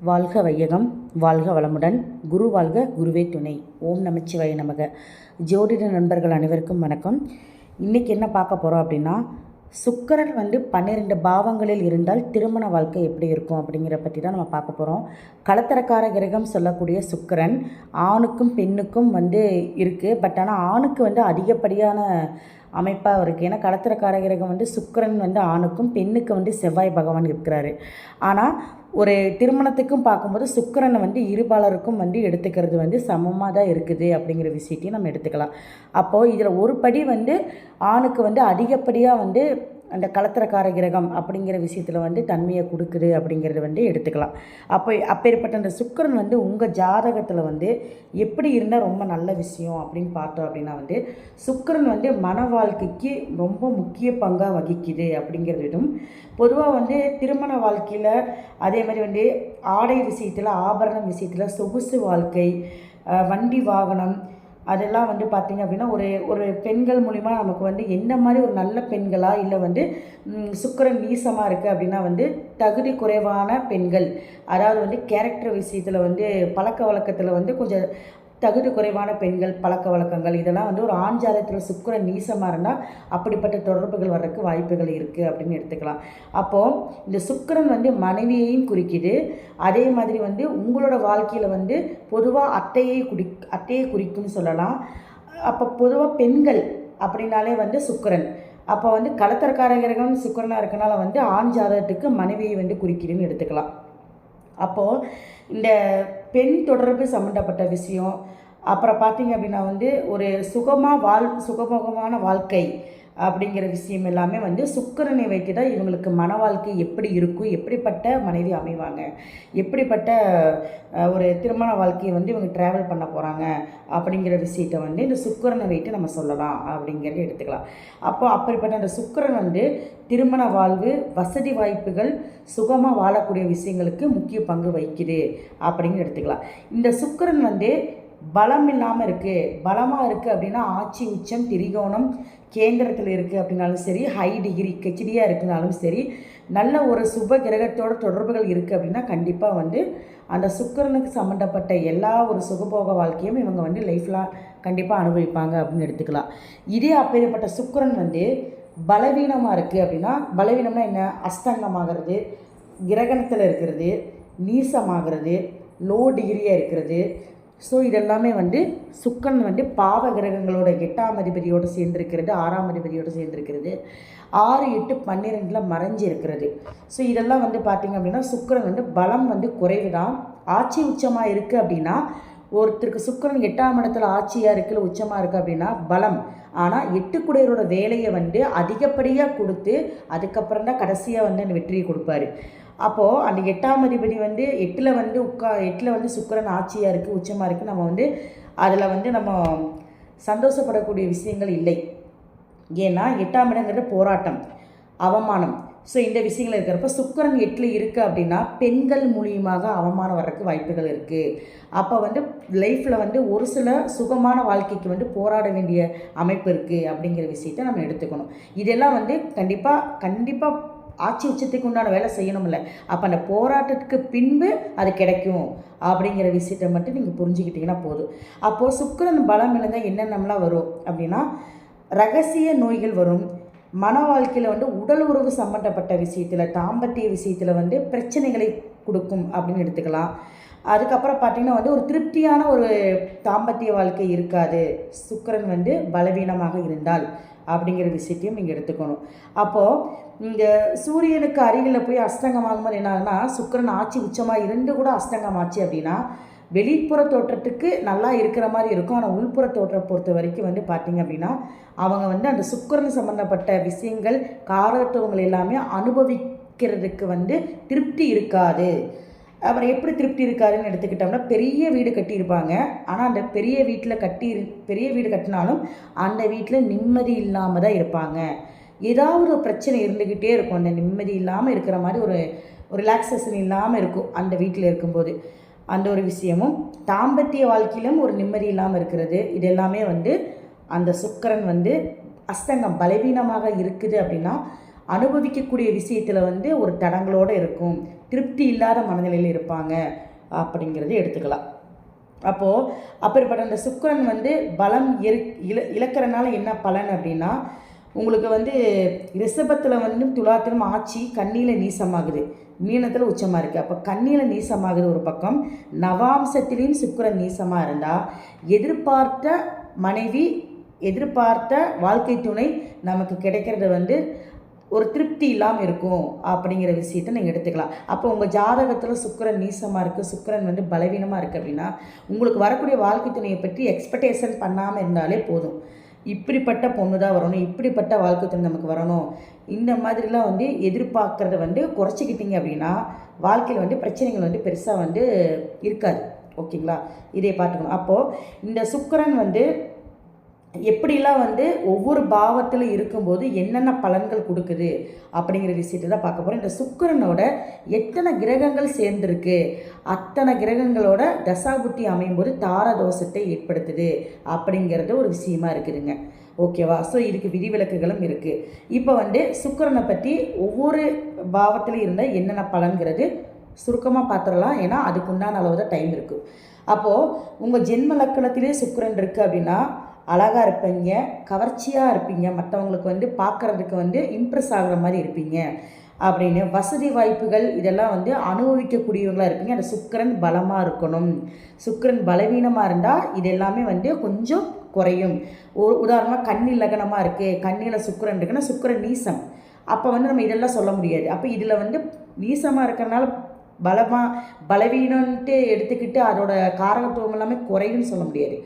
வாழ்க வையகம் வாழ்க வளமுடன் குரு வாழ்க குருவே துணை. ஓம் நமச்சிவாய நமக. ஜோதிட நண்பர்கள் அனைவருக்கும் வணக்கம். இன்றைக்கி என்ன பார்க்க போகிறோம் அப்படின்னா சுக்கிரன் வந்து பன்னிரெண்டு பாவங்களில் இருந்தால் திருமண வாழ்க்கை எப்படி இருக்கும் அப்படிங்கிற பற்றி தான் நம்ம பார்க்க போகிறோம் கலத்தரக்கார கிரகம் சொல்லக்கூடிய சுக்கிரன் ஆணுக்கும் பெண்ணுக்கும் வந்து இருக்குது பட் ஆனால் ஆணுக்கு வந்து அதிகப்படியான அமைப்பாக இருக்குது ஏன்னா களத்திரக்கார கிரகம் வந்து சுக்கிரன் வந்து ஆணுக்கும் பெண்ணுக்கு வந்து செவ்வாய் பகவான் இருக்கிறாரு. ஆனால் ஒரு திருமணத்துக்கும் பார்க்கும்போது சுக்கிரனை வந்து இருபாலருக்கும் வந்து எடுத்துக்கிறது வந்து சமமாக தான் இருக்குது அப்படிங்கிற விஷயத்தையும் நம்ம எடுத்துக்கலாம். அப்போது இதில் ஒரு படி வந்து ஆணுக்கு வந்து அதிகப்படியாக வந்து அந்த கலத்திரக்கார கிரகம் அப்படிங்கிற விஷயத்தில் வந்து தன்மையை கொடுக்குது அப்படிங்கிறத வந்து எடுத்துக்கலாம். அப்போ அப்பேற்பட்ட அந்த சுக்கிரன் வந்து உங்கள் ஜாதகத்தில் வந்து எப்படி இருந்தால் ரொம்ப நல்ல விஷயம் அப்படின்னு பார்த்தோம் அப்படின்னா வந்து சுக்கரன் வந்து மன வாழ்க்கைக்கு ரொம்ப முக்கிய பங்காக வகிக்குது அப்படிங்கிறதும் பொதுவாக வந்து திருமண வாழ்க்கையில் அதே மாதிரி வந்து ஆடை விஷயத்தில் ஆபரணம் விஷயத்தில் சொகுசு வாழ்க்கை வண்டி வாகனம் அதெல்லாம் வந்து பார்த்திங்க அப்படின்னா ஒரு ஒரு பெண்கள் மூலிமா நமக்கு வந்து எந்த மாதிரி ஒரு நல்ல பெண்களாக இல்லை வந்து சுக்கரன் சுக்கிரன் நீசமாக இருக்குது அப்படின்னா வந்து தகுதி குறைவான பெண்கள். அதாவது வந்து கேரக்டர் விஷயத்தில் வந்து பழக்க வழக்கத்தில் வந்து கொஞ்சம் தகுதி குறைவான பெண்கள் பழக்க வழக்கங்கள் இதெல்லாம் வந்து ஒரு ஆண் ஜாதகத்தில் சுக்கிரன் நீசமாக இருந்தால் அப்படிப்பட்ட தொடர்புகள் வர்றதுக்கு வாய்ப்புகள் இருக்குது அப்படின்னு எடுத்துக்கலாம். அப்போது இந்த சுக்கரன் வந்து மனைவியையும் குறிக்குது. அதே மாதிரி வந்து உங்களோட வாழ்க்கையில் வந்து பொதுவாக அத்தையை குடி அத்தையை குறிக்கும்னு சொல்லலாம். அப்போ பொதுவாக பெண்கள் அப்படின்னாலே வந்து சுக்கரன். அப்போ வந்து கலத்தரக்காரகிரகம் சுக்கரனாக இருக்கனால வந்து ஆண் ஜாதகத்துக்கு மனைவியை வந்து குறிக்குதுன்னு எடுத்துக்கலாம். அப்போது இந்த பெண் தொடர்பு சம்மந்தப்பட்ட விஷயம். அப்புறம் பார்த்தீங்க அப்படின்னா வந்து ஒரு சுகமாக வாழ் சுகமுகமான வாழ்க்கை. அப்படிங்கிற விஷயம் எல்லாமே வந்து சுக்கிரனை வைத்து தான் இவங்களுக்கு மன வாழ்க்கை எப்படி இருக்கும் எப்படிப்பட்ட மனைவி அமைவாங்க எப்படிப்பட்ட ஒரு திருமண வாழ்க்கையை வந்து இவங்க ட்ராவல் பண்ண போகிறாங்க அப்படிங்கிற விஷயத்தை வந்து இந்த சுக்கிரனை வைத்து நம்ம சொல்லலாம் அப்படிங்கிறத எடுத்துக்கலாம். அப்போ அப்படிப்பட்ட அந்த சுக்கிரன் வந்து திருமண வாழ்வு வசதி வாய்ப்புகள் சுகமாக வாழக்கூடிய விஷயங்களுக்கு முக்கிய பங்கு வகிக்குது அப்படின்னு எடுத்துக்கலாம். இந்த சுக்கரன் வந்து பலம் இல்லாமல் இருக்குது பலமாக இருக்குது அப்படின்னா ஆட்சி உச்சம் திரிகோணம் கேந்திரத்தில் இருக்குது அப்படின்னாலும் சரி ஹை டிகிரி கெச்சடியாக இருக்குனாலும் சரி நல்ல ஒரு சுப கிரகத்தோட தொடர்புகள் இருக்குது அப்படின்னா கண்டிப்பாக வந்து அந்த சுக்கிரனுக்கு சம்மந்தப்பட்ட எல்லா ஒரு சுகபோக வாழ்க்கையும் இவங்க வந்து லைஃப்லாம் கண்டிப்பாக அனுபவிப்பாங்க அப்படின்னு எடுத்துக்கலாம். இதே அப்பேற்பட்ட சுக்கரன் வந்து பலவீனமாக இருக்குது அப்படின்னா பலவீனம்னா என்ன? அஸ்தங்கமாகிறது கிரகணத்தில் இருக்கிறது நீசமாகிறது லோ டிகிரியாக இருக்கிறது ஸோ இதெல்லாமே வந்து சுக்கன் வந்து பாவ கிரகங்களோட எட்டாம் அதிபதியோடு சேர்ந்திருக்கிறது ஆறாம் அதிபதியோடு சேர்ந்திருக்கிறது. ஆறு எட்டு பன்னிரெண்டில் மறைஞ்சு இருக்கிறது. ஸோ இதெல்லாம் வந்து பார்த்திங்க அப்படின்னா சுக்கிரன் வந்து பலம் வந்து குறைவு தான் ஆட்சி உச்சமாக இருக்குது அப்படின்னா ஒருத்தருக்கு சுக்கிரன் எட்டாம் இடத்துல ஆட்சியாக இருக்குல்ல உச்சமாக இருக்குது அப்படின்னா பலம். ஆனால் எட்டுக்குடையரோட வேலையை வந்து அதிகப்படியாக கொடுத்து அதுக்கப்புறம் தான் கடைசியாக வந்து அந்த வெற்றியை கொடுப்பாரு. அப்போது அந்த எட்டாம் அதிபதி வந்து எட்டில் வந்து உட்கா எட்டில் வந்து சுக்கரன் ஆட்சியாக இருக்குது உச்சமாக இருக்குது நம்ம வந்து அதில் வந்து நம்ம சந்தோஷப்படக்கூடிய விஷயங்கள் இல்லை. ஏன்னா எட்டாம் இடங்கிறது போராட்டம் அவமானம். ஸோ இந்த விஷயங்கள் இருக்கிறப்ப சுக்கரன் எட்டில் இருக்குது அப்படின்னா பெண்கள் மூலியமாக அவமானம் வர்றதுக்கு வாய்ப்புகள் இருக்குது அப்போ வந்து லைஃப்பில் வந்து ஒரு சில சுகமான வாழ்க்கைக்கு வந்து போராட வேண்டிய அமைப்பு இருக்குது அப்படிங்கிற விஷயத்த நம்ம எடுத்துக்கணும். இதெல்லாம் வந்து கண்டிப்பாக கண்டிப்பாக ஆட்சி உச்சத்துக்கு உண்டான வேலை செய்யணும்ல. அப்போ அந்த போராட்டத்துக்கு பின்பு அது கிடைக்கும். அப்படிங்கிற விஷயத்தை மட்டும் நீங்கள் புரிஞ்சுக்கிட்டீங்கன்னா போதும். அப்போது சுக்கிரன் பலம் இழந்தால் என்னென்னலாம் வரும்? அப்படின்னா ரகசிய நோய்கள் வரும். மன வாழ்க்கையில் வந்து உடல் உறவு சம்மந்தப்பட்ட விஷயத்தில் தாம்பத்திய விஷயத்தில் வந்து பிரச்சனைகளை கொடுக்கும் அப்படின்னு எடுத்துக்கலாம். அதுக்கப்புறம் பார்த்திங்கன்னா வந்து ஒரு திருப்தியான ஒரு தாம்பத்திய வாழ்க்கை இருக்காது. சுக்கிரன் வந்து பலவீனமாக இருந்தால். அப்படிங்கிற விஷயத்தையும் நீங்கள் எடுத்துக்கணும். அப்போது இந்த சூரியனுக்கு அருகில் போய் அஸ்தங்கமாகும்போது என்ன ஆகுனா சுக்கிரன் ஆட்சி உச்சமாக இருந்து கூட அஸ்தங்கம் ஆச்சு அப்படின்னா வெளிப்புற தோற்றத்துக்கு நல்லா இருக்கிற மாதிரி இருக்கும். ஆனால் உள்புற தோற்றம் பொறுத்த வரைக்கும் வந்து பார்த்திங்க அப்படின்னா அவங்க வந்து அந்த சுக்கிரன் சம்மந்தப்பட்ட விஷயங்கள் காரத்துவங்கள் எல்லாமே அனுபவிக்கிறதுக்கு வந்து திருப்தி இருக்காது. அவர் எப்படி திருப்தி இருக்காருன்னு எடுத்துக்கிட்டோம்னா பெரிய வீடு கட்டியிருப்பாங்க. ஆனால் அந்த பெரிய வீட்டில் கட்டி பெரிய வீடு கட்டினாலும் அந்த வீட்டில் நிம்மதி இல்லாமல் தான் இருப்பாங்க. ஏதாவது ஒரு பிரச்சனை இருந்துக்கிட்டே இருக்கும். அந்த நிம்மதி இல்லாமல் இருக்கிற மாதிரி ஒரு ஒரு ரிலாக்ஸேஷன் இல்லாமல் இருக்கும் அந்த வீட்டில் இருக்கும்போது. அந்த ஒரு விஷயமும் தாம்பத்திய வாழ்க்கையிலும் ஒரு நிம்மதி இல்லாமல் இருக்கிறது. இது எல்லாமே வந்து அந்த சுக்கரன் வந்து அஸ்தங்கம் பலவீனமாக இருக்குது அப்படின்னா அனுபவிக்கக்கூடிய விஷயத்தில் வந்து ஒரு தடங்களோடு இருக்கும். திருப்தி இல்லாத மனநிலையில் இருப்பாங்க அப்படிங்கிறத எடுத்துக்கலாம். அப்போது அப்படிப்பட்ட அந்த சுக்கிரன் வந்து பலம் இரு இழ இழக்கிறனால என்ன பலன் அப்படின்னா உங்களுக்கு வந்து ரிஷபத்தில் வந்து துலாத்திலும் ஆட்சி கண்ணியில் நீசமாகுது. மீனத்தில் உச்சமாக இருக்குது அப்போ கண்ணியில் நீசமாகுது ஒரு பக்கம் நவாம்சத்திலையும் சுக்கிரன் நீசமாக இருந்தால் எதிர்பார்த்த மனைவி எதிர்பார்த்த வாழ்க்கை துணை நமக்கு கிடைக்கிறது வந்து ஒரு திருப்தி இல்லாமல் இருக்கும் அப்படிங்கிற விஷயத்த நீங்கள் எடுத்துக்கலாம். அப்போ உங்கள் ஜாதகத்தில் சுக்கரன் நீசமாக இருக்குது சுக்கரன் வந்து பலவீனமாக இருக்குது அப்படின்னா உங்களுக்கு வரக்கூடிய வாழ்க்கை துணையை பற்றி எக்ஸ்பெக்டேஷன் பண்ணாமல் இருந்தாலே போதும். இப்படிப்பட்ட பொண்ணு தான் வரணும் இப்படிப்பட்ட வாழ்க்கை துணை நமக்கு வரணும். இந்த மாதிரிலாம் வந்து எதிர்பார்க்குறத வந்து குறைச்சிக்கிட்டீங்க அப்படின்னா வாழ்க்கையில் வந்து பிரச்சனைகள் வந்து பெருசாக வந்து இருக்காது. ஓகேங்களா? இதை பார்த்துக்கணும். அப்போது இந்த சுக்கரன் வந்து எப்படிலாம் வந்து ஒவ்வொரு பாவத்தில் இருக்கும்போது என்னென்ன பலன்கள் கொடுக்குது அப்படிங்கிற விஷயத்தை தான் பார்க்க போகிறோம் இந்த சுக்கிரனோட எத்தனை கிரகங்கள் சேர்ந்துருக்கு அத்தனை கிரகங்களோட தசாபுத்தி அமையும் போது தாரதோஷத்தை ஏற்படுத்துது அப்படிங்கிறது ஒரு விஷயமா இருக்குதுங்க. ஓகேவா? ஸோ இதுக்கு விதிவிலக்குகளும் இருக்குது இப்போ வந்து சுக்கரனை பற்றி ஒவ்வொரு பாவத்தில் இருந்த என்னென்ன பலன்கிறது சுருக்கமாக பார்த்துடலாம். ஏன்னா அதுக்குண்டான அளவு தான் டைம் இருக்குது அப்போது உங்கள் ஜென்ம லக்கணத்திலே சுக்கரன் இருக்குது அப்படின்னா அழகாக இருப்பீங்க கவர்ச்சியாக இருப்பீங்க மற்றவங்களுக்கு வந்து பார்க்குறதுக்கு வந்து இம்ப்ரெஸ் ஆகிற மாதிரி இருப்பீங்க அப்படின்னு. வசதி வாய்ப்புகள் இதெல்லாம் வந்து அனுபவிக்கக்கூடியவங்களாக இருப்பீங்க. அந்த சுக்கிரன் பலமாக இருக்கணும். சுக்கிரன் பலவீனமாக இருந்தால் இது எல்லாமே வந்து கொஞ்சம் குறையும். ஒரு உதாரணமாக கண்ணி லக்னமாக இருக்குது கண்ணியில் சுக்கிரன் இருக்குன்னா சுக்கிரன் நீசம். அப்போ வந்து நம்ம இதெல்லாம் சொல்ல முடியாது. அப்போ இதில் வந்து நீசமாக இருக்கிறனால பலமாக பலவீனன்ட்டு எடுத்துக்கிட்டு அதோட காரகத்துவம் எல்லாமே குறையும்னு சொல்ல முடியாது.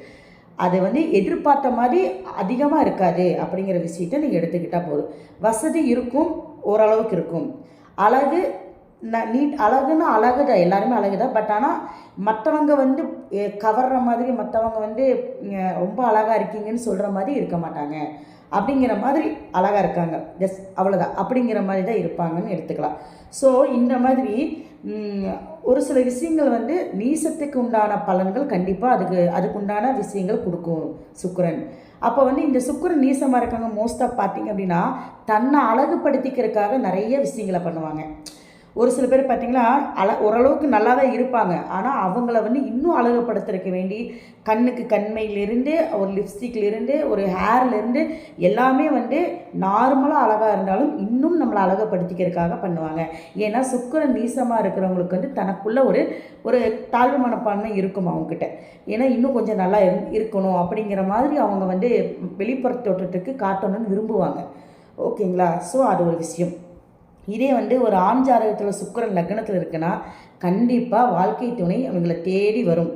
அது வந்து எதிர்பார்த்த மாதிரி அதிகமாக இருக்காது அப்படிங்கிற விஷயத்த நீங்கள் எடுத்துக்கிட்டால் போதும். வசதி இருக்கும் ஓரளவுக்கு இருக்கும். அழகு ந நீட் அழகுன்னா அழகு தான் எல்லாருமே அழகு தான் பட் ஆனால் மற்றவங்க வந்து கவர்ற மாதிரி மற்றவங்க வந்து ரொம்ப அழகாக இருக்கீங்கன்னு சொல்கிற மாதிரி இருக்க மாட்டாங்க. அப்படிங்கிற மாதிரி அழகாக இருக்காங்க. ஜஸ்ட் அவ்வளோதான் அப்படிங்கிற மாதிரி தான் இருப்பாங்கன்னு எடுத்துக்கலாம். ஸோ இந்த மாதிரி ஒரு சில விஷயங்கள் வந்து நீசத்துக்கு உண்டான பலன்கள் கண்டிப்பாக அதுக்கு அதுக்கு உண்டான விஷயங்கள் கொடுக்கும் சுக்கரன். அப்போ வந்து இந்த சுக்கரன் நீசமாக இருக்காங்க. மோஸ்ட்டாக பார்த்தீங்க அப்படின்னா தன்னை அழகுபடுத்திக்கிறதுக்காக நிறைய விஷயங்களை பண்ணுவாங்க. ஒரு சில பேர் பார்த்தீங்கன்னா அழ ஓரளவுக்கு நல்லா தான் இருப்பாங்க. ஆனால் அவங்கள வந்து இன்னும் அழகுபடுத்துறதுக்கு வேண்டி கண்ணுக்கு கண்மையிலிருந்து ஒரு லிப்ஸ்டிக்லேருந்து ஒரு ஹேர்லேருந்து எல்லாமே வந்து நார்மலாக அழகாக இருந்தாலும் இன்னும் நம்மளை அழகுபடுத்திக்கிறதுக்காக பண்ணுவாங்க. ஏன்னா சுக்கரன் நீசமாக இருக்கிறவங்களுக்கு வந்து தனக்குள்ள ஒரு ஒரு தாழ்வு மனப்பான்மை இருக்கும் அவங்கக்கிட்ட ஏன்னா இன்னும் கொஞ்சம் நல்லா இரு இருக்கணும் அப்படிங்கிற மாதிரி அவங்க வந்து வெளிப்புற தோற்றத்துக்கு காட்டணும்னு விரும்புவாங்க. ஓகேங்களா? ஸோ அது ஒரு விஷயம். இதே வந்து ஒரு ஆண் ஜாதகத்தில் சுக்கரன் லக்னத்தில் இருக்குன்னா கண்டிப்பாக வாழ்க்கை துணை இவங்களை தேடி வரும்.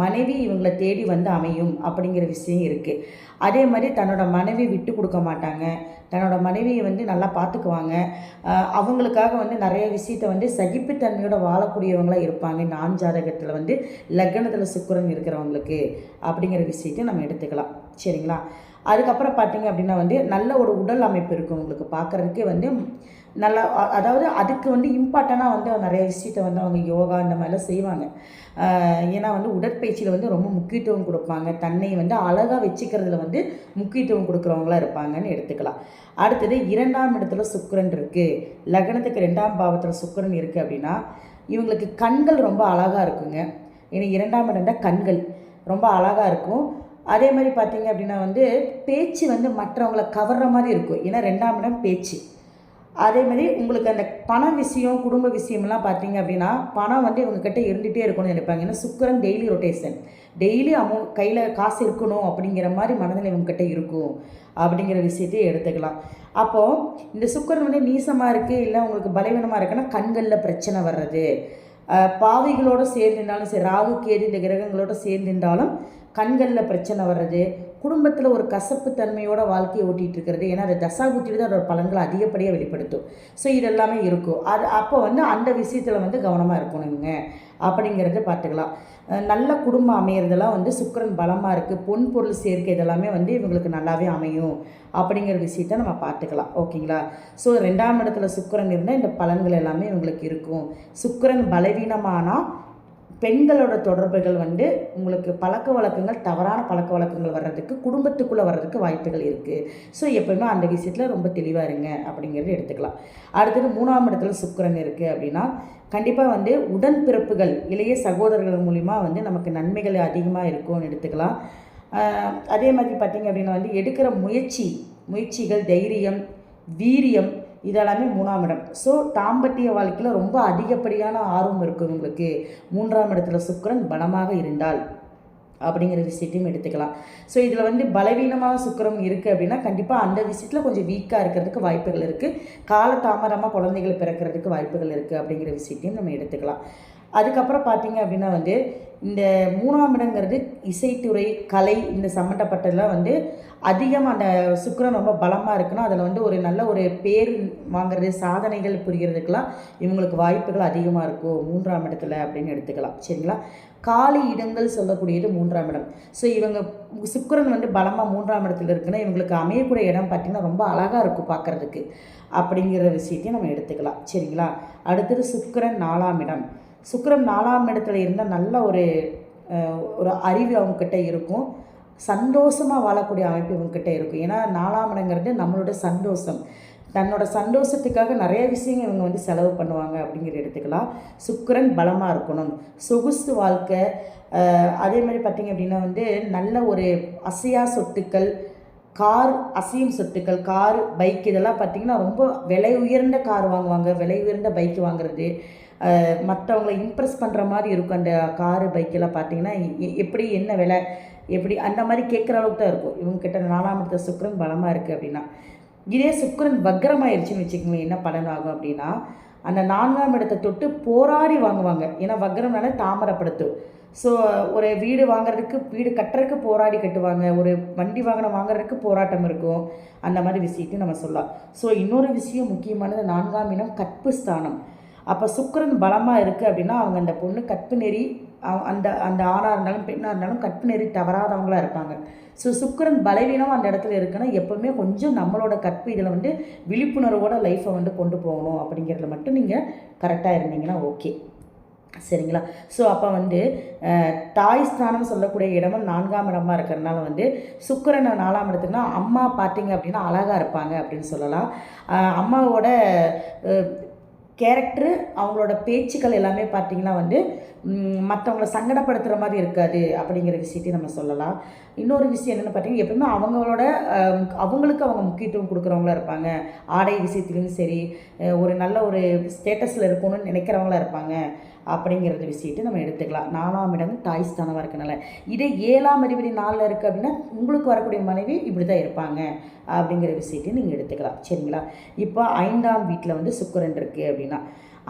மனைவி இவங்களை தேடி வந்து அமையும் அப்படிங்கிற விஷயம் இருக்குது அதே மாதிரி தன்னோட மனைவி விட்டு கொடுக்க மாட்டாங்க. தன்னோட மனைவியை வந்து நல்லா பார்த்துக்குவாங்க. அவங்களுக்காக வந்து நிறைய விஷயத்த வந்து சகிப்புத்தன்மையோட வாழக்கூடியவங்களாக இருப்பாங்க. இந்த ஆண் ஜாதகத்தில் வந்து லக்னத்தில் சுக்கரன் இருக்கிறவங்களுக்கு அப்படிங்கிற விஷயத்தை நம்ம எடுத்துக்கலாம். சரிங்களா? அதுக்கப்புறம் பார்த்தீங்க அப்படின்னா வந்து நல்ல ஒரு உடல் அமைப்பு இருக்கும் உங்களுக்கு பார்க்குறதுக்கே வந்து நல்லா அதாவது அதுக்கு வந்து இம்பார்ட்டண்ட்டாக வந்து நிறைய விஷயத்த வந்து அவங்க யோகா இந்த மாதிரிலாம் செய்வாங்க. ஏன்னா வந்து உடற்பயிற்சியில் வந்து ரொம்ப முக்கியத்துவம் கொடுப்பாங்க. தன்னை வந்து அழகாக வச்சுக்கிறதுல வந்து முக்கியத்துவம் கொடுக்குறவங்களா இருப்பாங்கன்னு எடுத்துக்கலாம். அடுத்தது இரண்டாம் இடத்துல சுக்கரன் இருக்குது லக்னத்துக்கு ரெண்டாம் பாவத்தில் சுக்கிரன் இருக்குது அப்படின்னா இவங்களுக்கு கண்கள் ரொம்ப அழகாக இருக்குங்க. ஏன்னா இரண்டாம் இடம் தான் கண்கள். ரொம்ப அழகாக இருக்கும். அதே மாதிரி பார்த்தீங்க அப்படின்னா வந்து பேச்சு வந்து மற்றவங்கள கவர்ற மாதிரி இருக்கும். ஏன்னா ரெண்டாம் இடம் பேச்சு. அதே மாதிரி உங்களுக்கு அந்த பண விஷயம் குடும்ப விஷயம்லாம் பார்த்தீங்க அப்படின்னா பணம் வந்து இவங்கக்கிட்ட இருந்துகிட்டே இருக்கணும்னு நினைப்பாங்க. ஏன்னா சுக்கரன் டெய்லி ரொட்டேஷன் டெய்லி அமௌண்ட் கையில் காசு இருக்கணும் அப்படிங்கிற மாதிரி மனதில் இவங்கக்கிட்ட இருக்கும் அப்படிங்கிற விஷயத்தையும் எடுத்துக்கலாம். அப்போது இந்த சுக்கரன் வந்து நீசமாக இருக்குது இல்லை உங்களுக்கு பலவீனமாக இருக்குன்னா கண்களில் பிரச்சனை வர்றது. பாவிகளோடு பாவிகளோட சேர்ந்திருந்தாலும் சரி ராகு கேது இந்த கிரகங்களோட சேர்ந்திருந்தாலும் கண்களில் பிரச்சனை வர்றது குடும்பத்தில் ஒரு கசப்பு தன்மையோட வாழ்க்கையை ஓட்டிகிட்டு இருக்கிறது. ஏன்னா அது தசாபுத்தியில் தான் அதோட பலன்களை அதிகப்படியாக வெளிப்படுத்தும். ஸோ இதெல்லாமே இருக்கும். அது அப்போ வந்து அந்த விஷயத்தில் வந்து கவனமாக இருக்கணுங்க. அப்படிங்கிறத பார்த்துக்கலாம். நல்ல குடும்பம் அமையிறதெல்லாம் வந்து சுக்கரன் பலமாக இருக்குது பொன் பொருள் சேர்க்கை இதெல்லாமே வந்து இவங்களுக்கு நல்லாவே அமையும். அப்படிங்கிற விஷயத்த நம்ம பார்த்துக்கலாம். ஓகேங்களா? ஸோ ரெண்டாம் இடத்துல சுக்கிரன் இருந்தால் இந்த பலன்கள் எல்லாமே இவங்களுக்கு இருக்கும். சுக்கிரன் பலவீனமானால் பெண்களோட தொடர்புகள் வந்து உங்களுக்கு பழக்க வழக்கங்கள் தவறான பழக்க வழக்கங்கள் வர்றதுக்கு குடும்பத்துக்குள்ளே வர்றதுக்கு வாய்ப்புகள் இருக்குது ஸோ எப்போயுமே அந்த விஷயத்தில் ரொம்ப தெளிவாக இருங்க அப்படிங்கிறது எடுத்துக்கலாம். அடுத்தது மூணாம் இடத்துல சுக்கரன் இருக்குது அப்படின்னா கண்டிப்பாக வந்து உடன்பிறப்புகள் இளைய சகோதரர்கள் மூலிமா வந்து நமக்கு நன்மைகள் அதிகமாக இருக்கும்னு எடுத்துக்கலாம். அதே மாதிரி பார்த்திங்க அப்படின்னா வந்து எடுக்கிற முயற்சி முயற்சிகள் தைரியம் வீரியம் இதெல்லாமே மூணாம் இடம். ஸோ தாம்பத்திய வாழ்க்கையில் ரொம்ப அதிகப்படியான ஆர்வம் இருக்கும் உங்களுக்கு மூன்றாம் இடத்துல சுக்கிரன் பலமாக இருந்தால் அப்படிங்கிற விஷயத்தையும் எடுத்துக்கலாம். ஸோ இதில் வந்து பலவீனமாக சுக்கிரம் இருக்குது அப்படின்னா கண்டிப்பாக அந்த விஷயத்தில் கொஞ்சம் வீக்காக இருக்கிறதுக்கு வாய்ப்புகள் இருக்குது காலதாமதமாக குழந்தைகள் பிறக்கிறதுக்கு வாய்ப்புகள் இருக்குது அப்படிங்கிற விஷயத்தையும் நம்ம எடுத்துக்கலாம். அதுக்கப்புறம் பார்த்தீங்க அப்படின்னா வந்து இந்த மூணாம் இடங்கிறது இசைத்துறை கலை இந்த சம்மந்தப்பட்டதெல்லாம் வந்து அதிகமாக அந்த சுக்கரன் ரொம்ப பலமாக இருக்குன்னா அதில் வந்து ஒரு நல்ல ஒரு பேர் வாங்குறது சாதனைகள் புரிகிறதுக்கெலாம் இவங்களுக்கு வாய்ப்புகள் அதிகமாக இருக்கும் மூன்றாம் இடத்துல அப்படின்னு எடுத்துக்கலாம். சரிங்களா? காலி இடங்கள் சொல்லக்கூடியது மூன்றாம் இடம். ஸோ இவங்க சுக்கரன் வந்து பலமாக மூன்றாம் இடத்துல இருக்குன்னா இவங்களுக்கு அமையக்கூடிய இடம் பார்த்திங்கன்னா ரொம்ப அழகாக இருக்கும் பார்க்குறதுக்கு. அப்படிங்கிற விஷயத்தையும் நம்ம எடுத்துக்கலாம். சரிங்களா? அடுத்தது சுக்கரன் நாலாம் இடம். சுக்கிரன் நாலாம் இடத்துல இருந்தால் நல்ல ஒரு ஒரு அறிவு அவங்கக்கிட்ட இருக்கும். சந்தோஷமாக வாழக்கூடிய அமைப்பு இவங்கக்கிட்ட இருக்கும். ஏன்னா நாலாம் இடங்கிறது நம்மளோட சந்தோஷம். தன்னோட சந்தோஷத்துக்காக நிறைய விஷயங்கள் இவங்க வந்து செலவு பண்ணுவாங்க அப்படிங்கிற எடுத்துக்கலாம். சுக்கரன் பலமாக இருக்கணும். சொகுசு வாழ்க்கை அதே மாதிரி பார்த்திங்க அப்படின்னா வந்து நல்ல ஒரு அசையா சொத்துக்கள் கார் அசையும் சொத்துக்கள் கார் பைக் இதெல்லாம் பார்த்திங்கன்னா ரொம்ப விலை உயர்ந்த கார் வாங்குவாங்க. விலை உயர்ந்த பைக் வாங்குறது. மற்றவங்கள இம்ப்ரெஸ் பண்ணுற மாதிரி இருக்கும். அந்த காரு பைக்கெல்லாம் பார்த்தீங்கன்னா எ- எப்படி என்ன விலை எப்படி அந்த மாதிரி கேட்குற அளவுக்கு தான் இருக்கும். இவங்ககிட்ட நாலாம் இடத்த சுக்கரன் பலமாக இருக்குது அப்படின்னா. இதே சுக்கிரன் வக்ரமாயிருச்சுன்னு வச்சுக்கோங்களேன் என்ன பலன் ஆகும் அப்படின்னா அந்த நான்காம் இடத்தை தொட்டு போராடி வாங்குவாங்க. ஏன்னா வக்ரம்னால தாமரப்படுத்தும் ஸோ ஒரு வீடு வாங்குறதுக்கு வீடு கட்டுறதுக்கு போராடி கட்டுவாங்க. ஒரு வண்டி வாகனம் வாங்குறதுக்கு போராட்டம் இருக்கும். அந்த மாதிரி விஷயத்தையும் நம்ம சொல்லலாம். ஸோ இன்னொரு விஷயம் முக்கியமானது நான்காம் இடம் கற்பு ஸ்தானம். அப்போ சுக்கரன் பலமாக இருக்குது அப்படின்னா அவங்க அந்த பொண்ணு கற்பு நெறி அந்த அந்த ஆணாக இருந்தாலும் பெண்ணாக இருந்தாலும் கற்பு நெறி தவறாதவங்களா இருப்பாங்க. ஸோ சுக்கரன் பலவீனம் அந்த இடத்துல இருக்குன்னா எப்போவுமே கொஞ்சம் நம்மளோட கற்பு இதில் வந்து விழிப்புணர்வோட லைஃப்பை வந்து கொண்டு போகணும் அப்படிங்கிறதுல மட்டும் நீங்கள் கரெக்டாக இருந்தீங்கன்னா ஓகே சரிங்களா? ஸோ அப்போ வந்து தாய் ஸ்தானம் சொல்லக்கூடிய இடமும் நான்காம் இடமா இருக்கிறதுனால வந்து சுக்கரனை நாலாம் இடத்துக்குன்னா அம்மா பார்த்தீங்க அப்படின்னா அழகாக இருப்பாங்க அப்படின்னு சொல்லலாம். அம்மாவோட கேரக்டரு அவங்களோட பேச்சுக்கள் எல்லாமே பார்த்தீங்கன்னா வந்து மற்றவங்கள சங்கடப்படுத்துகிற மாதிரி இருக்காது அப்படிங்கிற விஷயத்தையும் நம்ம சொல்லலாம். இன்னொரு விஷயம் என்னென்னு பார்த்தீங்கன்னா எப்பவுமே அவங்களோட அவங்களுக்கு அவங்க முக்கியத்துவம் கொடுக்குறவங்களா இருப்பாங்க. ஆடை விஷயத்துலையும் சரி ஒரு நல்ல ஒரு ஸ்டேட்டஸில் இருக்கணும்னு நினைக்கிறவங்களா இருப்பாங்க. அப்படிங்கிறது விஷயத்தை நம்ம எடுத்துக்கலாம். நாலாம் இடம் தாய் ஸ்தானமாக இருக்கனால. இதே ஏழாம் அதிபதி நாளில் இருக்குது அப்படின்னா உங்களுக்கு வரக்கூடிய மனைவி இப்படி தான் இருப்பாங்க அப்படிங்கிற விஷயத்தையும் நீங்கள் எடுத்துக்கலாம். சரிங்களா? இப்போ ஐந்தாம் வீட்டில் வந்து சுக்கரன் இருக்குது அப்படின்னா.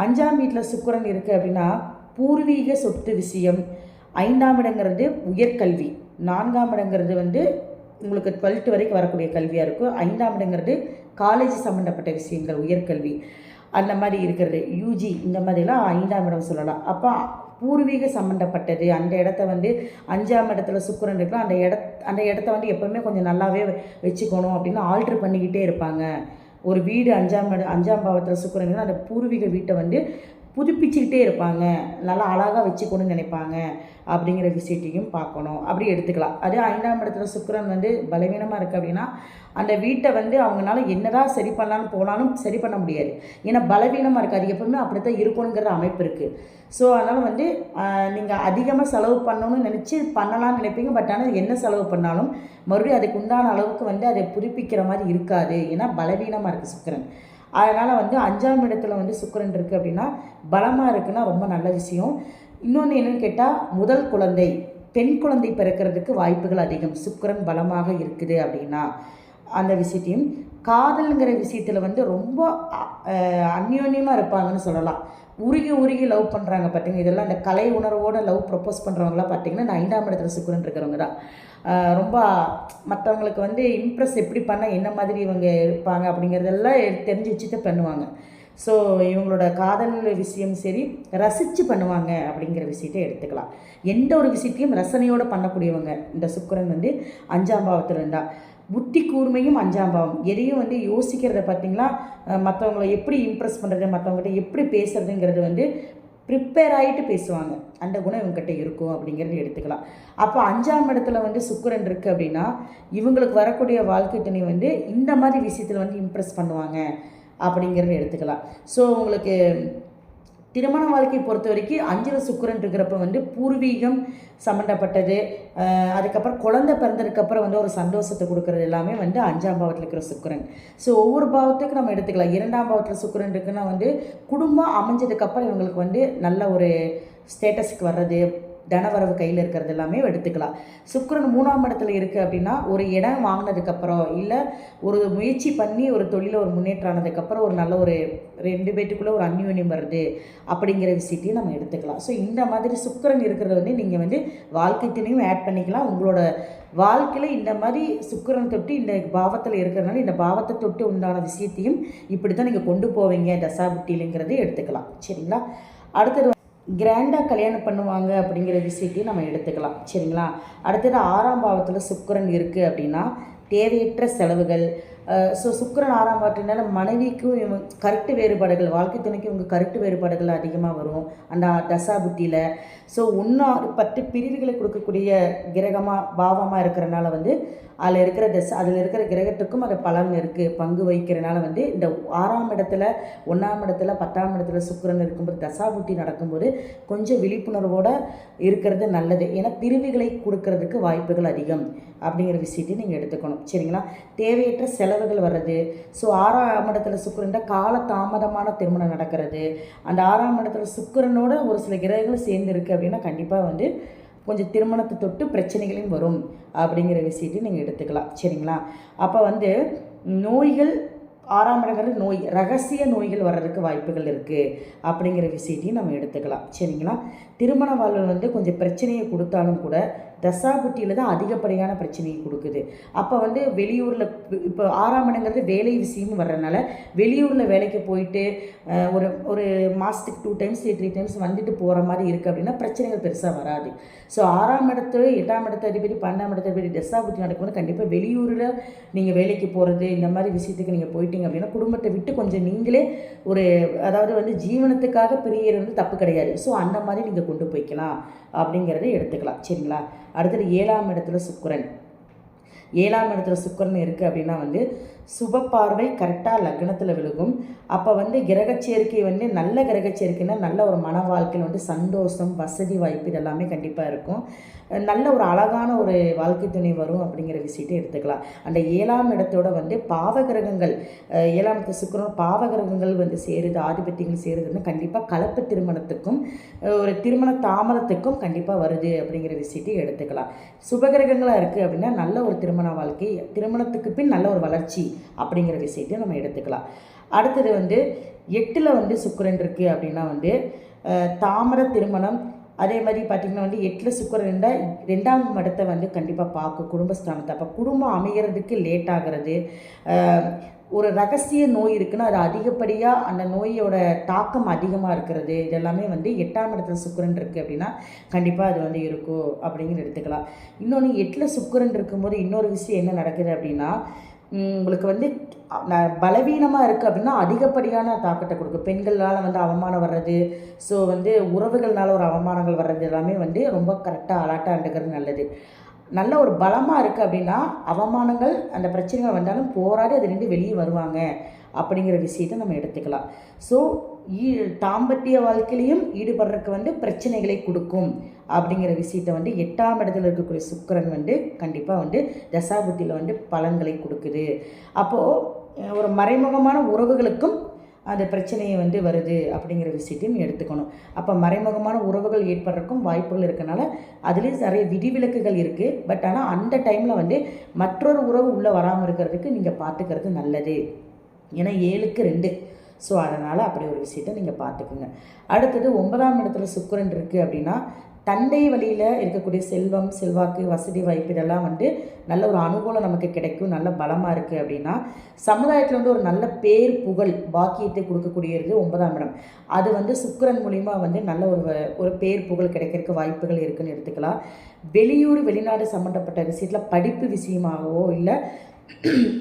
அஞ்சாம் வீட்டில் சுக்கரன் இருக்குது அப்படின்னா பூர்வீக சொத்து விஷயம் ஐந்தாம் இடங்கிறது உயர்கல்வி. நான்காம் இடங்கிறது வந்து உங்களுக்கு டுவெல்த்து வரைக்கும் வரக்கூடிய கல்வியாக இருக்கும். ஐந்தாம் இடங்கிறது காலேஜ் சம்மந்தப்பட்ட விஷயங்கள் உயர்கல்வி. அந்த மாதிரி இருக்கிறது. யூஜி இந்த மாதிரிலாம் ஐந்தாம் இடம் சொல்லலாம். அப்போ பூர்வீக சம்மந்தப்பட்டது அந்த இடத்த வந்து அஞ்சாம் இடத்துல சுக்கரன் இருக்கலாம். அந்த இட அந்த இடத்த வந்து எப்போவுமே கொஞ்சம் நல்லாவே வச்சுக்கணும் அப்படின்னு ஆல்ட்ரு பண்ணிக்கிட்டே இருப்பாங்க. ஒரு வீடு அஞ்சாம் இடம் அஞ்சாம் பாவத்தில் சுக்கரன் அந்த பூர்வீக வீட்டை வந்து புதுப்பிச்சுக்கிட்டே இருப்பாங்க. நல்லா அழகாக வச்சுக்கணும்னு நினைப்பாங்க. அப்படிங்கிற விஷயத்தையும் பார்க்கணும். அப்படி எடுத்துக்கலாம். அதே ஐந்தாம் இடத்துல சுக்கிரன் வந்து பலவீனமாக இருக்குது அப்படின்னா அந்த வீட்டை வந்து அவங்களால என்னதான் சரி பண்ணலான்னு போனாலும் சரி பண்ண முடியாது. ஏன்னா பலவீனமாக இருக்குது அது எப்பவுமே அப்படி தான் இருக்கணுங்கிற அமைப்பு இருக்குது ஸோ அதனால் வந்து நீங்கள் அதிகமாக செலவு பண்ணணும்னு நினச்சி பண்ணலாம்னு நினைப்பீங்க. பட் ஆனால் என்ன செலவு பண்ணாலும் மறுபடியும் அதுக்கு உண்டான அளவுக்கு வந்து அதை புதுப்பிக்கிற மாதிரி இருக்காது. ஏன்னா பலவீனமாக இருக்குது சுக்கிரன். அதனால் வந்து அஞ்சாம் இடத்துல வந்து சுக்கரன் இருக்குது அப்படின்னா பலமாக இருக்குன்னா ரொம்ப நல்ல விஷயம். இன்னொன்று என்னென்னு கேட்டால் முதல் குழந்தை பெண் குழந்தை பிறக்கிறதுக்கு வாய்ப்புகள் அதிகம். சுக்கரன் பலமாக இருக்குது அப்படின்னா அந்த விஷயத்தையும். காதலுங்கிற விஷயத்தில் வந்து ரொம்ப அந்யோன்யமாக இருப்பாங்கன்னு சொல்லலாம். உருகி உருகி லவ் பண்ணுறாங்க பார்த்தீங்க இதெல்லாம் இந்த கலை உணர்வோட லவ் ப்ரப்போஸ் பண்ணுறவங்களாம் பார்த்தீங்கன்னா நான் ஐந்தாம் இடத்துல சுக்கிரன் இருக்கிறவங்க தான். ரொம்ப மற்றவங்களுக்கு வந்து இம்ப்ரெஸ் எப்படி பண்ணால் என்ன மாதிரி இவங்க இருப்பாங்க அப்படிங்கிறதெல்லாம் தெரிஞ்சு தெரிஞ்சு வச்சுட்டு பண்ணுவாங்க. ஸோ இவங்களோட காதல் விஷயம் சரி ரசித்து பண்ணுவாங்க அப்படிங்கிற விஷயத்தை எடுத்துக்கலாம். எந்த ஒரு விஷயத்தையும் ரசனையோடு பண்ணக்கூடியவங்க இந்த சுக்கிரன் வந்து அஞ்சாம் பாவத்தில் இருந்தால் புத்தி கூர்மையும் அஞ்சாம் பாவம். எதையும் வந்து யோசிக்கிறத பார்த்தீங்களா மற்றவங்கள எப்படி இம்ப்ரெஸ் பண்ணுறது மற்றவங்ககிட்ட எப்படி பேசுறதுங்கிறது வந்து ப்ரிப்பேர் ஆகிட்டு பேசுவாங்க. அந்த குணம் இவங்ககிட்ட இருக்கும் அப்படிங்கிறது எடுத்துக்கலாம். அப்போ அஞ்சாம் இடத்துல வந்து சுக்கிரன் இருக்குது அப்படின்னா இவங்களுக்கு வரக்கூடிய வாழ்க்கை துணை வந்து இந்த மாதிரி விஷயத்தில் வந்து இம்ப்ரெஸ் பண்ணுவாங்க அப்படிங்கிறத எடுத்துக்கலாம். ஸோ உங்களுக்கு திருமண வாழ்க்கையை பொறுத்த வரைக்கும் அஞ்சில் சுக்கிரன் இருக்கிறப்ப வந்து பூர்வீகம் சம்மந்தப்பட்டது அதுக்கப்புறம் குழந்தை பிறந்ததுக்கப்புறம் வந்து ஒரு சந்தோஷத்தை கொடுக்குறது எல்லாமே வந்து அஞ்சாம் பாவத்தில் இருக்கிற சுக்கிரன். ஸோ ஒவ்வொரு பாவத்துக்கும் நம்ம எடுத்துக்கலாம். இரண்டாம் பாவத்தில் சுக்கரன் இருக்குன்னா வந்து குடும்பம் அமைஞ்சதுக்கப்புறம் இவங்களுக்கு வந்து நல்ல ஒரு ஸ்டேட்டஸுக்கு வர்றது. தனவரவு கையில் இருக்கிறது எல்லாமே எடுத்துக்கலாம். சுக்கரன் மூணாம் இடத்துல இருக்குது அப்படின்னா ஒரு இடம் வாங்கினதுக்கப்புறம் இல்லை ஒரு முயற்சி பண்ணி ஒரு தொழிலில் ஒரு முன்னேற்றம் ஆனதுக்கப்புறம் ஒரு நல்ல ஒரு ரெண்டு பேர்த்துக்குள்ளே ஒரு அந்யோன்யம் வருது அப்படிங்கிற விஷயத்தையும் நம்ம எடுத்துக்கலாம். ஸோ இந்த மாதிரி சுக்கரன் இருக்கிறத வந்து நீங்கள் வந்து வாழ்க்கைத்தினையும் ஆட் பண்ணிக்கலாம். உங்களோட வாழ்க்கையில் இந்த மாதிரி சுக்கரன் தொட்டு இந்த பாவத்தில் இருக்கிறதுனால இந்த பாவத்தை தொட்டு உண்டான விஷயத்தையும் இப்படி தான் நீங்கள் கொண்டு போவீங்க. தசாபுட்டியிலுங்கிறது எடுத்துக்கலாம். சரிங்களா? அடுத்தது கிராண்டாக கல்யாணம் பண்ணுவாங்க அப்படிங்கிற விஷயத்தையும் நம்ம எடுத்துக்கலாம். சரிங்களா? அடுத்தது ஆறாம் பாவத்தில் சுக்கிரன் இருக்குது அப்படின்னா தேவையற்ற செலவுகள். ஸோ சுக்கிரன் ஆறாம் பாவத்தினால மனைவிக்கும் இவங்க கருத்து வேறுபாடுகள் வாழ்க்கை துணைக்கு இவங்க கருத்து வேறுபாடுகள் அதிகமாக வரும். அந்த தசா புத்தியில். ஸோ ஒன்று பத்து பிரிவுகளை கொடுக்கக்கூடிய கிரகமாக பாவமாக இருக்கிறனால வந்து அதில் இருக்கிற தசை அதில் இருக்கிற கிரகத்துக்கும் அது பலன் இருக்குது பங்கு வகிக்கிறனால வந்து இந்த ஆறாம் இடத்துல ஒன்றாம் இடத்துல பத்தாம் இடத்துல சுக்கரன் இருக்கும்போது தசாபூட்டி நடக்கும்போது கொஞ்சம் விழிப்புணர்வோடு இருக்கிறது நல்லது. ஏன்னா பிரிவுகளை கொடுக்கறதுக்கு வாய்ப்புகள் அதிகம் அப்படிங்கிற விஷயத்தையும் நீங்கள் எடுத்துக்கணும். சரிங்களா? தேவையற்ற செலவுகள் வர்றது. ஸோ ஆறாம் இடத்துல சுக்கிரன் கால தாமதமான திருமணம் நடக்கிறது. அந்த ஆறாம் இடத்துல சுக்கரனோட ஒரு சில கிரகங்கள் சேர்ந்து இருக்குது அப்படின்னா கண்டிப்பாக வந்து கொஞ்சம் திருமணத்தை தொட்டு பிரச்சனைகளையும் வரும் அப்படிங்கிற விஷயத்தையும் நீங்கள் எடுத்துக்கலாம். சரிங்களா? அப்போ வந்து நோய்கள் ஆறாம் இடங்கிற நோய் ரகசிய நோய்கள் வர்றதுக்கு வாய்ப்புகள் இருக்குது அப்படிங்கிற விஷயத்தையும் நம்ம எடுத்துக்கலாம். சரிங்களா? திருமண வாழ்வு வந்து கொஞ்சம் பிரச்சனையை கொடுத்தாலும் கூட தசாபுட்டியில் தான் அதிகப்படியான பிரச்சனையை கொடுக்குது. அப்போ வந்து வெளியூரில் இப்போ ஆறாம் இடங்கிறது வேலை விஷயமும் வர்றதுனால வெளியூரில் வேலைக்கு போயிட்டு ஒரு ஒரு மாதத்துக்கு டூ டைம்ஸ் த்ரீ டைம்ஸ் வந்துட்டு போகிற மாதிரி இருக்குது அப்படின்னா பிரச்சனைகள் பெருசாக வராது. ஸோ ஆறாம் இடத்து எட்டாம் இடத்து அதிபதி பன்னெண்டாம் இடத்து அதிபதி தசாபுத்தி நடக்கும்போது கண்டிப்பாக வெளியூரில் நீங்கள் வேலைக்கு போகிறது இந்த மாதிரி விஷயத்துக்கு நீங்கள் போயிட்டீங்க அப்படின்னா குடும்பத்தை விட்டு கொஞ்சம் நீங்களே ஒரு அதாவது வந்து ஜீவனத்துக்காக பிரியறது வந்து தப்பு கிடையாது. ஸோ அந்த மாதிரி நீங்கள் கொண்டு போய்க்கலாம் அப்படிங்கிறத எடுத்துக்கலாம். சரிங்களா? அடுத்தது ஏழாம் இடத்துல சுக்கரன். ஏழாம் இடத்துல சுக்கரன் இருக்குது அப்படின்னா வந்து சுப பார்வை கரெக்டாக லக்னத்தில் விழுகும். அப்போ வந்து கிரகச்சேர்க்கை வந்து நல்ல கிரகச்சேர்க்கைன்னா நல்ல ஒரு மன வாழ்க்கையில் வந்து சந்தோஷம் வசதி வாய்ப்பு இதெல்லாமே கண்டிப்பாக இருக்கும். நல்ல ஒரு அழகான ஒரு வாழ்க்கை துணை வரும் அப்படிங்கிற விஷயத்தை எடுத்துக்கலாம். அந்த ஏழாம் இடத்தோட வந்து பாவ கிரகங்கள் ஏழாம் இடத்து பாவ கிரகங்கள் வந்து சேருது ஆதிபத்தியங்கள் சேருதுன்னு கண்டிப்பாக கலப்பு திருமணத்துக்கும் ஒரு திருமண தாமதத்துக்கும் கண்டிப்பாக வருது அப்படிங்கிற விஷயத்தை எடுத்துக்கலாம். சுபகிரகங்களாக இருக்குது அப்படின்னா நல்ல ஒரு திருமண வாழ்க்கை திருமணத்துக்கு பின் நல்ல ஒரு வளர்ச்சி அப்படிங்கிற விஷயத்தையும் நம்ம எடுத்துக்கலாம். அடுத்தது வந்து எட்டில் வந்து சுக்கரன் இருக்குது அப்படின்னா வந்து தாமர திருமணம். அதே மாதிரி பார்த்திங்கன்னா வந்து எட்டில் சுக்கிரன் இருந்தால் ரெண்டாம் மடத்தை வந்து கண்டிப்பாக பார்க்கும் குடும்பஸ்தானத்தை. அப்போ குடும்பம் அமைகிறதுக்கு லேட் ஆகிறது. ஒரு ரகசிய நோய் இருக்குன்னா அது அதிகப்படியாக அந்த நோயோட தாக்கம் அதிகமாக இருக்கிறது. இதெல்லாமே வந்து எட்டாம் இடத்துல சுக்கரன் இருக்குது அப்படின்னா கண்டிப்பாக அது வந்து இருக்கும் அப்படிங்கிற எடுத்துக்கலாம். இன்னொன்று எட்டில் சுக்கரன் இருக்கும்போது இன்னொரு விஷயம் என்ன நடக்குது அப்படின்னா உங்களுக்கு வந்து பலவீனமாக இருக்குது அப்படின்னா அதிகப்படியான தாக்கத்தை கொடுக்கும். பெண்களால் வந்து அவமானம் வர்றது ஸோ வந்து உறவுகள்னால ஒரு அவமானங்கள் வர்றது எல்லாமே வந்து ரொம்ப கரெக்டாக அலாட்டாக இருந்துக்கிறது நல்லது. நல்ல ஒரு பலமாக இருக்குது அப்படின்னா அவமானங்கள் அந்த பிரச்சனைகள் வந்தாலும் போராடி அதுலேருந்து வெளியே வருவாங்க அப்படிங்கிற விஷயத்தை நம்ம எடுத்துக்கலாம். ஸோ தாம்பத்திய வாழ்க்கையிலையும் ஈடுபடுறதுக்கு வந்து பிரச்சனைகளை கொடுக்கும் அப்படிங்கிற விஷயத்தை வந்து எட்டாம் இடத்துல இருக்கக்கூடிய சுக்கிரன் வந்து கண்டிப்பாக வந்து தசாபுத்தியில் வந்து பலன்களை கொடுக்குது. அப்போது ஒரு மறைமுகமான உறவுகளுக்கும் அந்த பிரச்சனையை வந்து வருது அப்படிங்கிற விஷயத்தையும் எடுத்துக்கணும். அப்போ மறைமுகமான உறவுகள் ஏற்படுறதுக்கும் வாய்ப்புகள் இருக்கனால அதுலேயும் நிறைய விதிவிலக்குகள் இருக்குது பட் ஆனால் அந்த டைமில் வந்து மற்றொரு உறவு உள்ளே வராமல் இருக்கிறதுக்கு நீங்கள் பார்த்துக்கிறது நல்லது. ஏன்னா ஏழுக்கு ரெண்டு. ஸோ அதனால் அப்படி ஒரு விஷயத்தை நீங்கள் பார்த்துக்குங்க. அடுத்தது ஒன்பதாம் இடத்துல சுக்கரன் இருக்குது அப்படின்னா தந்தை வழியில் இருக்கக்கூடிய செல்வம் செல்வாக்கு வசதி வாய்ப்பு இதெல்லாம் வந்து நல்ல ஒரு அனுகூலம் நமக்கு கிடைக்கும் நல்ல பலமாக இருக்குது அப்படின்னா சமுதாயத்தில் வந்து ஒரு நல்ல பேர் புகழ் பாக்கியத்தை கொடுக்கக்கூடியது ஒன்பதாம் இடம். அது வந்து சுக்கிரன் மூலிமா வந்து நல்ல ஒரு வ- ஒரு பேர் புகழ் கிடைக்கிறதுக்கு வாய்ப்புகள் இருக்குன்னு எடுத்துக்கலாம். வெளியூர் வெளிநாடு சம்மந்தப்பட்ட விஷயத்தில் படிப்பு விஷயமாகவோ இல்லை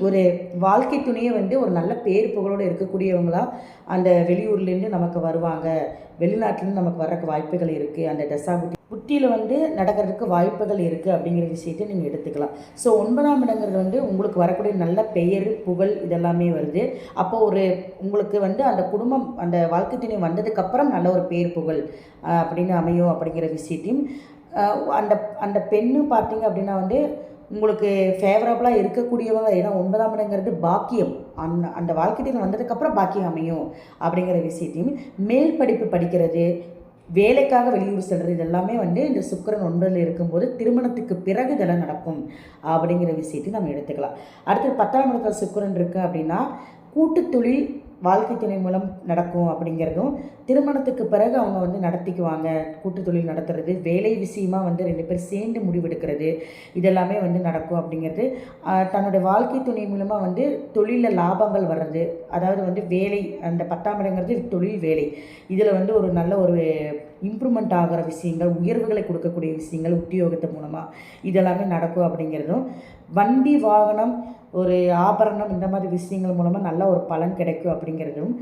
ஒரு வாழ்க்கை துணையை வந்து ஒரு நல்ல பேர் புகழோடு இருக்கக்கூடியவங்களாக அந்த வெளியூர்லேருந்து நமக்கு வருவாங்க. வெளிநாட்டிலேருந்து நமக்கு வர்றக்கு வாய்ப்புகள் இருக்குது அந்த தசாபுத்தி புட்டியில் வந்து நடக்கிறதுக்கு வாய்ப்புகள் இருக்குது அப்படிங்கிற விஷயத்தை நீங்கள் எடுத்துக்கலாம். ஸோ ஒன்பதாம் இடங்கிறது வந்து உங்களுக்கு வரக்கூடிய நல்ல பெயர் புகழ் இதெல்லாமே வருது. அப்போ ஒரு உங்களுக்கு வந்து அந்த குடும்பம் அந்த வாழ்க்கை துணை வந்ததுக்கப்புறம் நல்ல ஒரு பேர் புகழ் அப்படின்னு அமையும் அப்படிங்கிற விஷயத்தையும் அந்த அந்த பெண்ணு பார்த்தீங்க அப்படின்னா வந்து உங்களுக்கு ஃபேவரபுளாக இருக்கக்கூடியவங்க ஏன்னா ஒன்பதாம் இடங்கிறது பாக்கியம். அந்த அந்த வாழ்க்கையில் வந்ததுக்கப்புறம் பாக்கியம் அமையும் அப்படிங்கிற விஷயத்தையும் மேல் படிப்பு படிக்கிறது வேலைக்காக வெளியூர் செல்கிறது இதெல்லாமே வந்து இந்த சுக்கிரன் ஒன்றில் இருக்கும்போது திருமணத்துக்கு பிறகு இதெல்லாம் நடக்கும் அப்படிங்கிற விஷயத்தையும் நம்ம எடுத்துக்கலாம். அடுத்து பத்தாம் இடத்துல சுக்கிரன் இருக்குது அப்படின்னா கூட்டு தொழில் வாழ்க்கை துணை மூலம் நடக்கும் அப்படிங்கிறதும் திருமணத்துக்கு பிறகு அவங்க வந்து நடத்திக்குவாங்க. கூட்டு தொழில் நடத்துறது வேலை விஷயமா வந்து ரெண்டு பேர் சேர்ந்து முடிவெடுக்கிறது இதெல்லாமே வந்து நடக்கும் அப்படிங்கிறது. தன்னுடைய வாழ்க்கை துணை மூலமாக வந்து தொழிலில் லாபங்கள் வர்றது அதாவது வந்து வேலை அந்த பத்தாம் இடங்கிறது தொழில் வேலை. இதில் வந்து ஒரு நல்ல ஒரு இம்ப்ரூவ்மெண்ட் ஆகிற விஷயங்கள் உயர்வுகளை கொடுக்கக்கூடிய விஷயங்கள் உத்தியோகத்து மூலமாக இதெல்லாமே நடக்கும் அப்படிங்கிறதும். வண்டி வாகனம் ஒரு ஆபரணம் இந்த மாதிரி விஷயங்கள் மூலமாக நல்ல ஒரு பலன் கிடைக்கும் அப்படிங்கிறதும்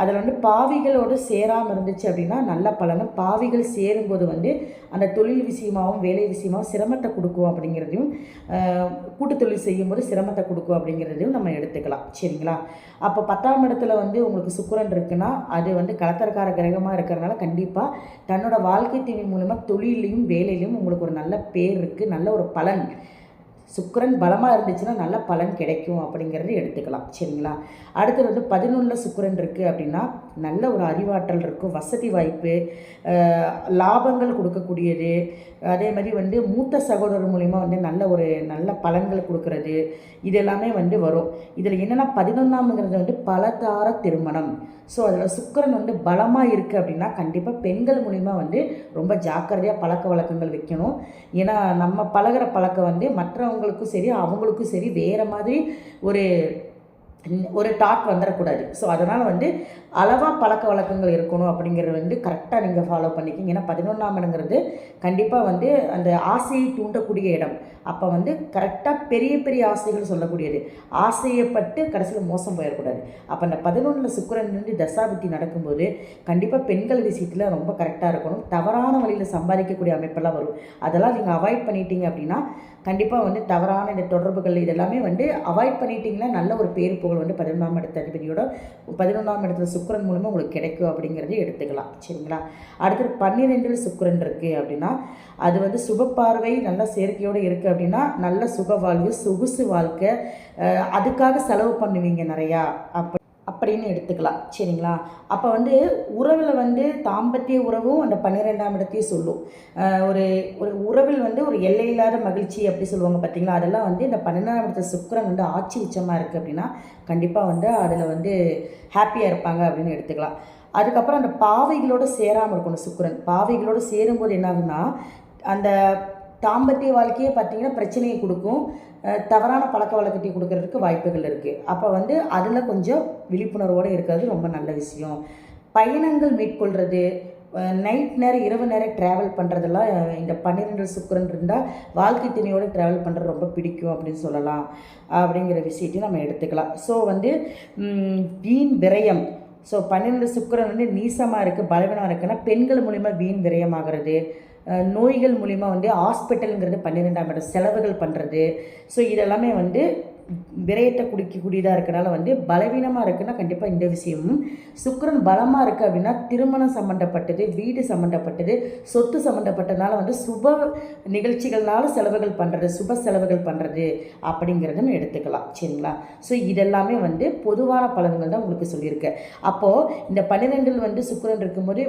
அதில் வந்து பாவிகளோடு சேராமல் இருந்துச்சு அப்படின்னா நல்ல பலனும் பாவிகள் சேரும்போது வந்து அந்த தொழில் விஷயமாகவும் வேலை விஷயமாகவும் சிரமத்தை கொடுக்கும் அப்படிங்கிறதையும் கூட்டு தொழில் செய்யும்போது சிரமத்தை கொடுக்கும் அப்படிங்கிறதையும் நம்ம எடுத்துக்கலாம். சரிங்களா? அப்போ பத்தாம் இடத்துல வந்து உங்களுக்கு சுக்கிரன் இருக்குன்னா அது வந்து கலத்தரக்கார கிரகமாக இருக்கிறதுனால கண்டிப்பாக தன்னோட வாழ்க்கை துணை மூலமாக தொழிலையும் வேலையிலையும் உங்களுக்கு ஒரு நல்ல பேர் இருக்குது நல்ல ஒரு பலன். சுக்கரன் பலமாக இருந்துச்சுன்னா நல்ல பலன் கிடைக்கும் அப்படிங்கிறது எடுத்துக்கலாம். சரிங்களா? அடுத்தது வந்து பதினொன்றில் சுக்கரன் இருக்குது அப்படின்னா நல்ல ஒரு அறிவாற்றல் இருக்கும் வசதி வாய்ப்பு லாபங்கள் கொடுக்கக்கூடியது. அதே மாதிரி வந்து மூத்த சகோதரர் மூலிமா வந்து நல்ல ஒரு நல்ல பலன்கள் கொடுக்கறது இது எல்லாமே வந்து வரும். இதில் என்னென்னா பதினொன்றாம்ங்கிறது வந்து பலதார திருமணம். ஸோ அதில் சுக்கிரன் வந்து பலமாக இருக்குது அப்படின்னா கண்டிப்பாக பெண்கள் மூலிமா வந்து ரொம்ப ஜாக்கிரதையாக பழக்க வழக்கங்கள் வைக்கணும். ஏன்னா நம்ம பழகுற பழக்கம் வந்து மற்றவங்களுக்கும் சரி அவங்களுக்கும் சரி வேறு மாதிரி ஒரு ஒரு டாட் வந்துடக்கூடாது ஸோ அதனால் வந்து அளவாக பழக்க வழக்கங்கள் இருக்கணும் அப்படிங்கிறது வந்து கரெக்டாக நீங்கள் ஃபாலோ பண்ணிக்கிங்க. ஏன்னா பதினொன்றாம் இடங்கிறது கண்டிப்பாக வந்து அந்த ஆசையை தூண்டக்கூடிய இடம். அப்போ வந்து கரெக்டாக பெரிய பெரிய ஆசைகள் சொல்லக்கூடியது. ஆசையப்பட்டு கடைசியில் மோசம் போயிடக்கூடாது. அப்போ அந்த பதினொன்றில் சுக்கரன் நின்று தசாபுத்தி நடக்கும்போது கண்டிப்பாக பெண்கள் விஷயத்தில் ரொம்ப கரெக்டாக இருக்கணும். தவறான வழியில் சம்பாதிக்கக்கூடிய அமைப்பெல்லாம் வரும். அதெல்லாம் நீங்கள் அவாய்ட் பண்ணிட்டீங்க அப்படின்னா கண்டிப்பாக வந்து தவறான இந்த தொடர்புகள் இதெல்லாமே வந்து அவாய்ட் பண்ணிட்டீங்கன்னா நல்ல ஒரு பேர் புகழ் வந்து பதினொன்றாம் இடத்த அதிபதியோட பதினொன்றாம் இடத்துல சுக்கிரன் மூலமாக உங்களுக்கு கிடைக்கும் அப்படிங்கிறத எடுத்துக்கலாம். சரிங்களா? அடுத்தது பன்னிரெண்டில் சுக்கரன் இருக்குது அப்படின்னா அது வந்து சுப பார்வை நல்ல சேர்க்கையோடு இருக்குது அப்படின்னா நல்ல சுக வாழ்வு சொகுசு வாழ்க்கை அதுக்காக செலவு பண்ணுவீங்க நிறையா. அப்ப அப்படின்னு எடுத்துக்கலாம். சரிங்களா? அப்போ வந்து உறவில் வந்து தாம்பத்திய உறவும் அந்த பன்னிரெண்டாம் இடத்தையும் சொல்லும். ஒரு ஒரு உறவில் வந்து ஒரு எல்லையில்லாத மகிழ்ச்சி அப்படி சொல்லுவாங்க பார்த்தீங்களா அதெல்லாம் வந்து இந்த பன்னிரெண்டாம் இடத்துல சுக்கிரன் வந்து ஆட்சி உச்சமாக இருக்குது அப்படின்னா கண்டிப்பாக வந்து அதில் வந்து ஹாப்பியாக இருப்பாங்க அப்படின்னு எடுத்துக்கலாம். அதுக்கப்புறம் அந்த பாவைகளோடு சேராமல் இருக்கணும் சுக்கரன். பாவைகளோடு சேரும்போது என்ன ஆகுன்னா அந்த தாம்பத்திய வாழ்க்கையே பார்த்தீங்கன்னா பிரச்சனையை கொடுக்கும். தவறான பழக்க வழக்கத்தை கொடுக்கறதுக்கு வாய்ப்புகள் இருக்குது அப்போ வந்து அதில் கொஞ்சம் விழிப்புணர்வோடு இருக்கிறது ரொம்ப நல்ல விஷயம். பயணங்கள் மேற்கொள்கிறது நைட் நேரம் இரவு நேரம் ட்ராவல் பண்ணுறதெல்லாம் இந்த பன்னிரெண்டு சுக்கிரன் இருந்தால் வாழ்க்கை துணையோடு ட்ராவல் பண்ணுறது ரொம்ப பிடிக்கும் அப்படின்னு சொல்லலாம். அப்படிங்கிற விஷயத்தையும் நம்ம எடுத்துக்கலாம். ஸோ வந்து வீண் விரயம். ஸோ பன்னிரெண்டு சுக்கிரன் வந்து நீசமாக இருக்குது பலவீனம் இருக்குன்னா பெண்கள் மூலிமா வீண் விரயமாகிறது. நோய்கள் மூலிமா வந்து ஹாஸ்பிட்டலுங்கிறது பன்னிரெண்டாம் இடம் செலவுகள் பண்ணுறது ஸோ இதெல்லாமே வந்து விரயத்தை குடிக்கக்கூடியதாக இருக்கனால வந்து பலவீனமாக இருக்குன்னா கண்டிப்பாக இந்த விஷயமும் சுக்கிரன் பலமாக இருக்குது அப்படின்னா திருமணம் சம்மந்தப்பட்டது வீடு சம்மந்தப்பட்டது சொத்து சம்மந்தப்பட்டதுனால வந்து சுப நிகழ்ச்சிகள்னால செலவுகள் பண்ணுறது சுப செலவுகள் பண்ணுறது அப்படிங்கிறதும் எடுத்துக்கலாம். சரிங்களா? ஸோ இதெல்லாமே வந்து பொதுவான பலன்கள் தான் உங்களுக்கு சொல்லியிருக்கேன் அப்போது இந்த பன்னிரெண்டில் வந்து சுக்கரன் இருக்கும்போது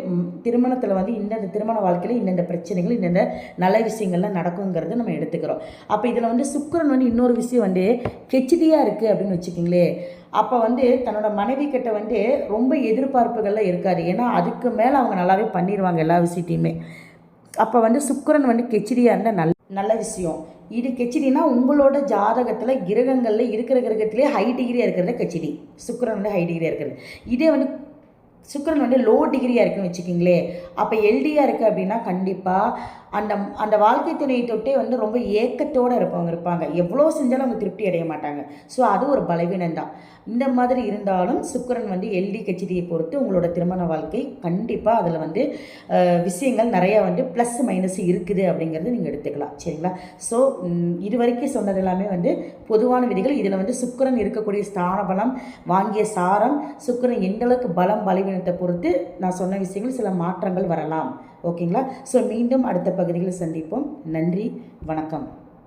திருமணத்தில் வந்து இந்தந்த திருமண வாழ்க்கையில் இந்தந்த பிரச்சனைகள் இந்தந்த நல்ல விஷயங்கள்லாம் நடக்குங்கிறத நம்ம எடுத்துக்கிறோம். அப்போ இதில் வந்து சுக்கரன் வந்து இன்னொரு விஷயம் வந்து கெச்சிதியாக இருக்குது அப்படின்னு வச்சுக்கிங்களேன் அப்போ வந்து தன்னோட மனைவி கிட்ட வந்து ரொம்ப எதிர்பார்ப்புகள்லாம் இருக்காது ஏன்னா அதுக்கு மேலே அவங்க நல்லாவே பண்ணிடுவாங்க எல்லா விஷயத்தையுமே. அப்போ வந்து சுக்கரன் வந்து கெச்சிடியாக இருந்தால் நல்ல நல்ல விஷயம். இது கெச்சிடினா உங்களோட ஜாதகத்தில் கிரகங்களில் இருக்கிற கிரகத்திலே ஹை டிகிரியாக இருக்கிறது கெச்சிடி. சுக்கிரன் வந்து ஹை டிகிரியாக இருக்கிறது. இதே வந்து சுக்கரன் வந்து லோ டிகிரியாக இருக்குன்னு வச்சுக்கிங்களே. அப்போ எல்டியாக இருக்குது அப்படின்னா கண்டிப்பாக அந்த அந்த வாழ்க்கை துணையை தொட்டே வந்து ரொம்ப ஏக்கத்தோடு இருப்பவங்க இருப்பாங்க. எவ்வளோ செஞ்சாலும் அவங்க திருப்தி அடைய மாட்டாங்க. ஸோ அது ஒரு பலவீனம் தான் இந்த மாதிரி இருந்தாலும் சுக்கரன் வந்து எல்டி கச்சிதியை பொறுத்து உங்களோட திருமண வாழ்க்கை கண்டிப்பாக அதில் வந்து விஷயங்கள் நிறையா வந்து ப்ளஸ் மைனஸ் இருக்குது அப்படிங்கிறது நீங்கள் எடுத்துக்கலாம். சரிங்களா? ஸோ இது வரைக்கும் சொன்னது எல்லாமே வந்து பொதுவான விதிகள். இதில் வந்து சுக்கரன் இருக்கக்கூடிய ஸ்தான பலம் வாங்கிய சாரம் சுக்கரன் எந்தளவுக்கு பலம் பலவீனத்தை பொறுத்து நான் சொன்ன விஷயங்கள் சில மாற்றங்கள் வரலாம். ஓகேங்களா? ஸோ மீண்டும் அடுத்த பகுதியில் சந்திப்போம். நன்றி வணக்கம்.